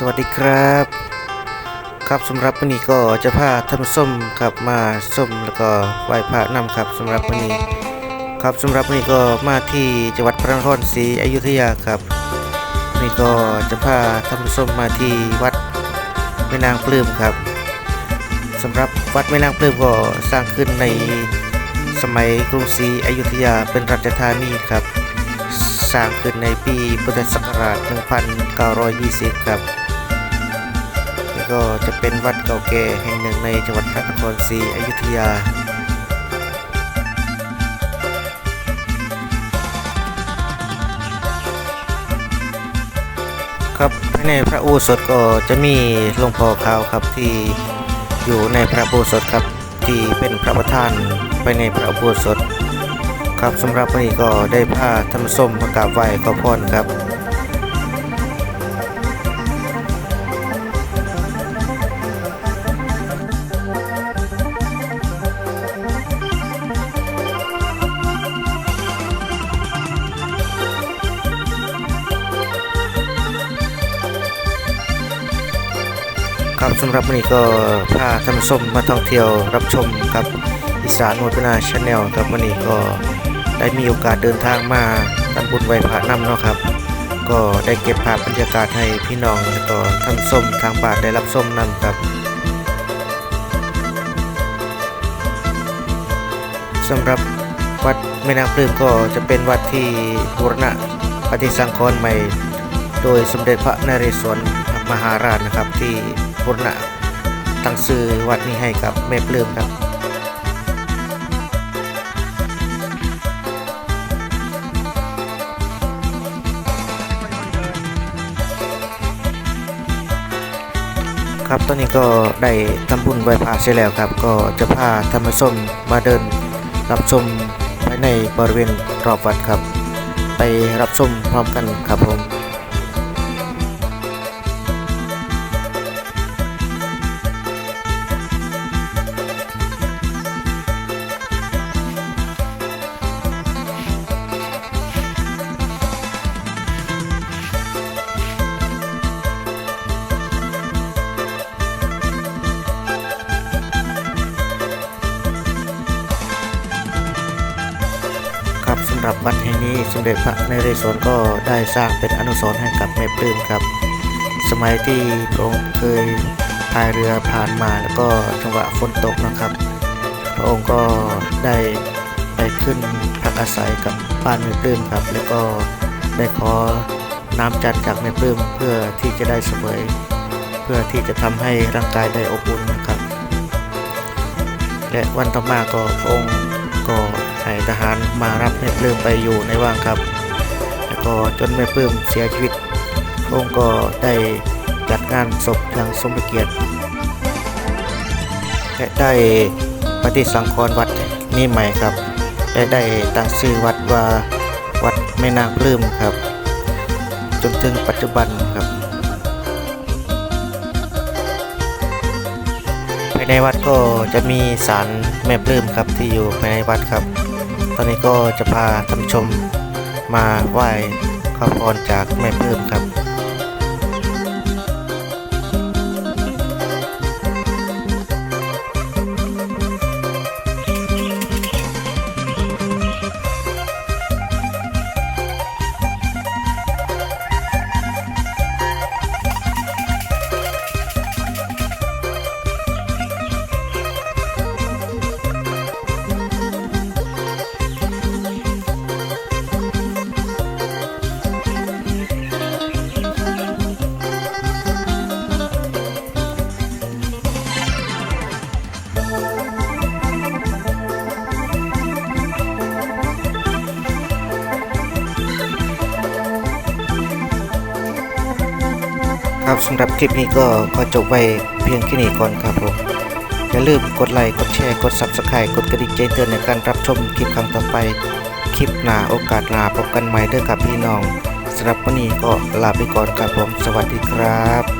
สวัสดีครับ ครับสำหรับวันนี้ก็จะพาท่านส้มครับมาส้มแล้วก็ไหว้พระนำครับสำหรับวันนี้ ครับสำหรับวันนี้ก็มาที่จังหวัดพระนครศรีอยุธยาครับวันนี่ก็จะพาท่านส้มมาที่วัดแม่นางปลื้มครับสำหรับวัดแม่นางปลื้มก็สร้างขึ้นในสมัยกรุงศรีอยุธยาเป็นราชธานีครับสร้างขึ้นในปีพุทธศักราช 1920 ครับ ก็จะเป็นวัดเก่าแก่แห่งหนึ่งในจังหวัดพระนครศรีอยุธยาครับภายในพระอุโบสถก็จะมีหลวงพ่อขาวครับที่อยู่ในพระอุโบสถครับที่เป็นพระประธานไปในพระอุโบสถครับสำหรับวันนี้ก็ได้พาท่านผู้มมากราบไหว้ขอพรครับ ครับสำหรับวันนี้ก็พาท่านผู้ชมมาท่องเที่ยวรับชมกับอีสานโมทนาชาแนลครับวันนี้ก็ได้มีโอกาสเดินทางมาทำบุญไหว้พระนำเนาะครับ ก็ได้เก็บภาพบรรยากาศให้พี่น้องแล้วก็ท่านผู้มทางบานได้รับชมนำครับสำหรับวัดแม่นางปลื้มก็จะเป็นวัดที่บูรณะปฏิสังขรณ์ใหม่ โดยสมเด็จพระนเรศวรมหาราชนะครับที่ บูรณะตั้งชื่อวัดนี้ให้กับแม่เปลื้มครับครับตอนนี้ก็ได้ทำบุญไหว้พระเสร็จแล้วครับ ก็จะพาธรรมชมมาเดินรับชมภายในบริเวณรอบวัดครับ ไปรับชมพร้อมกันครับผมำหรับวัดแห่งนี้สมเด็จพระนเรศวรก็ได้สร้างเป็นอนุสรณ์ให้กับแม่ปลื้มครับ สมัยที่พระองค์เคยพายเรือผ่านมาแล้วก็จังหวะฝนตกนะครับ พระองค์ก็ได้ไปขึ้นพักอาศัยกับบ้านแม่ปลื้มครับ แล้วก็ได้ขอน้ำจันจากแม่ปลื้มเพื่อที่จะได้เสวยเพื่อที่จะทำให้ร่างกายได้อบอุ่นนะครับ และวันต่อมาก็พระองค์ก็ ให้ทหารมารับแม่ปลื้มไปอยู่ในว่างครับ แล้วก็จนแม่ปลื้มเสียชีวิตพระองค์ก็ได้จัดงานศพอย่างสมเกียรติและได้ปฏิสังขรณ์วัดนี้ใหม่ครับและได้ตั้งชื่อวัดว่าวัดแม่นางปลื้มครับ จนถึงปัจจุบันครับภายในวัดก็จะมีศาลแม่ปลื้มครับที่อยู่ภายในวัดครับ ตอนนี้ก็จะพาท่านชมมาไหว้ขอพรจากแม่ปลื้มครับ ครับสำหรับคลิปนี้ก็ขอจบไว้เพียงแค่นี้ก่อนครับผมอย่าลืมกดไลค์กดแชร์กด Subscribe กดกระดิ่งแจ้งเตือนในการรับชมคลิปครั้งต่อไป คลิปหน้าโอกาสหน้าพบกันใหม่เด้อครับพี่น้องสำหรับวันนี้ก็ลาไปก่อนครับผม สวัสดีครับ